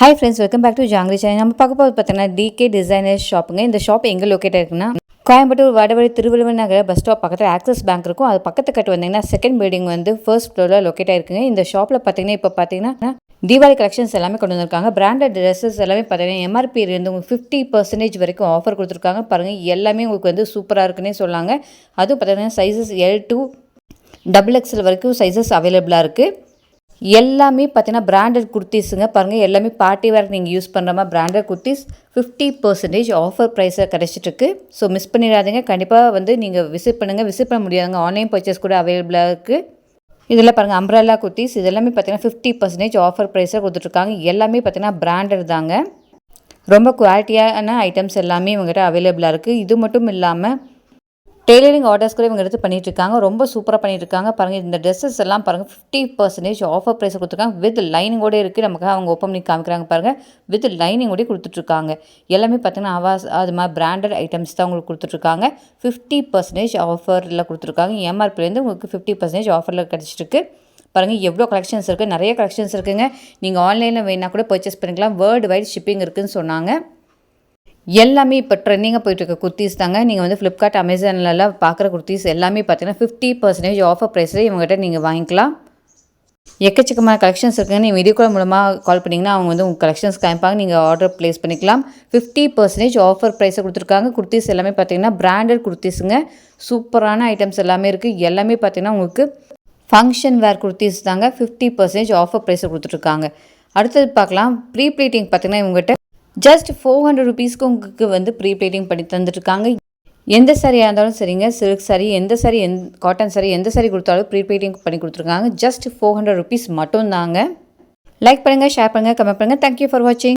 Hi friends welcome back to Jangiri channel நம்ம பார்க்க போகிறது பார்த்தீங்கன்னா டிகே டிசைனர் ஷாப்புங்க இந்த ஷாப் எங்கே லொக்கேட் இருக்குன்னா கோயம்புத்தூர் வடவழி திருவள்ளுவர் நகர் பஸ் ஸ்டாப் பக்கத்தில் ஆக்சஸ் பேங்க் இருக்கும். அது பக்கத்து கட்டு வந்தீங்கன்னா செகண்ட் பில்டிங் வந்து ஃபர்ஸ்ட் ஃப்ளோரில் லொக்கேட் ஆயிருக்குங்க. இந்த ஷாப்பில் பார்த்தீங்கன்னா இப்போ பார்த்தீங்கன்னா தீபாவளி கலெக்ஷன்ஸ் எல்லாமே கொண்டு வந்திருக்காங்க. பிராண்டட் ட்ரெஸ்ஸஸ் எல்லாமே பார்த்தீங்கன்னா எம்ஆர்பி இருந்து உங்களுக்கு ஃபிஃப்டி பர்சன்டேஜ் வரைக்கும் ஆஃபர் கொடுத்துருக்காங்க. பாருங்கள் எல்லாமே உங்களுக்கு வந்து சூப்பராக இருக்குன்னே சொல்லாங்க அதுவும் பார்த்தீங்கன்னா sizes L two double XL வரைக்கும் சைஸஸ் அவைலபிளாக இருக்குது எல்லாமே பார்த்தீங்கன்னா பிராண்டட் குர்த்திஸுங்க. பாருங்கள் எல்லாமே பார்ட்டி வேர் நீங்கள் யூஸ் பண்ணுற மாதிரி branded kurtis. Fifty percentage offer ப்ரைஸாக கிடச்சிட்ருக்கு ஸோ மிஸ் பண்ணிடாதீங்க. கண்டிப்பாக வந்து நீங்கள் விசிட் பண்ணுங்கள் விசிட் பண்ண முடியாதுங்க. ஆன்லைன் பர்ச்சேஸ் கூட அவைலபிளாக இருக்குது இதில் பாருங்கள் அம்ப்ரல்லா குர்த்திஸ். இதெல்லாமே பார்த்தீங்கன்னா ஃபிஃப்டி பர்சன்டேஜ் ஆஃபர் ப்ரைஸாக கொடுத்துட்ருக்காங்க. எல்லாமே பார்த்தீங்கன்னா பிராண்டட் தாங்க. ரொம்ப குவாலிட்டியான ஐட்டம்ஸ் எல்லாமே இவங்ககிட்ட அவைலபிளாக இருக்குது இது மட்டும் இல்லாமல் டெய்லரிங் ஆர்டர்ஸ் கூட இவங்க எடுத்து பண்ணிட்டு இருக்காங்க ரொம்ப சூப்பராக பண்ணிட்டு பாருங்கள் இந்த ட்ரெஸ்ஸஸ் எல்லாம் பாருங்கள் ஃபிஃப்டி பர்சன்டேஜ் ஆஃபர் ப்ரைஸ் கொடுத்துருக்காங்க. வித் லைனிங்கோட இருக்குது நமக்கு அவங்க ஓப்பன் பண்ணி காமிக்கிறாங்க பாருங்கள் வித் லைனிங்கோடய கொடுத்துட்ருக்காங்க எல்லாமே பார்த்தீங்கன்னா அவாஸ் அது மாதிரி பிராண்டட் ஐட்டம்ஸ் தான் உங்களுக்கு கொடுத்துட்ருக்காங்க ஃபிஃப்டி பர்சன்டேஜ் ஆஃபரில் கொடுத்துருக்காங்க. எம்ஆர்பிலேருந்து உங்களுக்கு ஃபிஃப்டி பர்சன்டேஜ் ஆஃபரில் கிடச்சிருக்கு. பாருங்கள் எவ்வளோ கலெக்ஷன்ஸ் இருக்குது நிறைய கலெக்ஷன்ஸ் இருக்குங்க. நீங்கள் ஆன்லைனில் வேணால் கூட பர்ச்சேஸ் பண்ணிக்கலாம். வேர்ல்டு வைட் ஷிப்பிங் இருக்குதுன்னு சொன்னாங்க. எல்லாமே இப்போ ட்ரெண்டிங்காக போயிட்டுருக்க. குர்த்திஸ் தாங்க. நீங்கள் வந்து ஃப்ளிப்கார்ட் அமேசான்லலாம் பார்க்குற குர்த்திஸ் எல்லாமே பார்த்தீங்கன்னா ஃபிஃப்டி பர்சன்டேஜ் ஆஃபர் ப்ரைஸில் இவங்ககிட்ட நீங்கள் வாங்கிக்கலாம். எக்கச்சக்கமான கலெக்ஷன்ஸ் இருக்குங்க. நீங்கள் வீடியோ கால் மூலமாக கால் பண்ணிங்கன்னா அவங்க வந்து உங்கள் கலெக்ஷன்ஸ் காமிப்பாங்க. நீங்கள் ஆர்டர் ப்ளேஸ் பண்ணிக்கலாம். ஃபிஃப்டி பர்சன்டேஜ் ஆஃபர் ப்ரைஸை கொடுத்துருக்காங்க. குர்த்திஸ் எல்லாமே பார்த்தீங்கன்னா பிராண்டட் குர்த்திஸுங்க சூப்பரான ஐட்டம்ஸ் எல்லாமே இருக்குது எல்லாமே பார்த்தீங்கன்னா உங்களுக்கு ஃபங்க்ஷன் வேர் குர்த்திஸ் தாங்க. ஃபிஃப்டி பர்சன்டேஜ் ஆஃபர் ப்ரைஸை கொடுத்துருக்காங்க. அடுத்தது பார்க்கலாம் ப்ரீ ப்ளீட்டிங் பார்த்தீங்கன்னா இவங்ககிட்ட ஜஸ்ட் ஃபோர் ஹண்ட்ரட் ருபீஸ்க்கு உங்களுக்கு வந்து ப்ரீ பண்ணி தந்துட்டுருக்காங்க. எந்த சாரியாக இருந்தாலும் சரிங்க. சில்க் சாரி எந்த சாரி எந் காட்டன் சாரி எந்த சாரி கொடுத்தாலும் ப்ரீ பண்ணி கொடுத்துருக்காங்க. ஜஸ்ட் ஃபோர் ஹண்ட்ரட் ருபீஸ் மட்டும்தாங்க. லைக் பண்ணுங்கள் ஷேர் பண்ணுங்கள் கமெண்ட் பண்ணுங்கள் தேங்க்யூ ஃபார் வாட்சிங்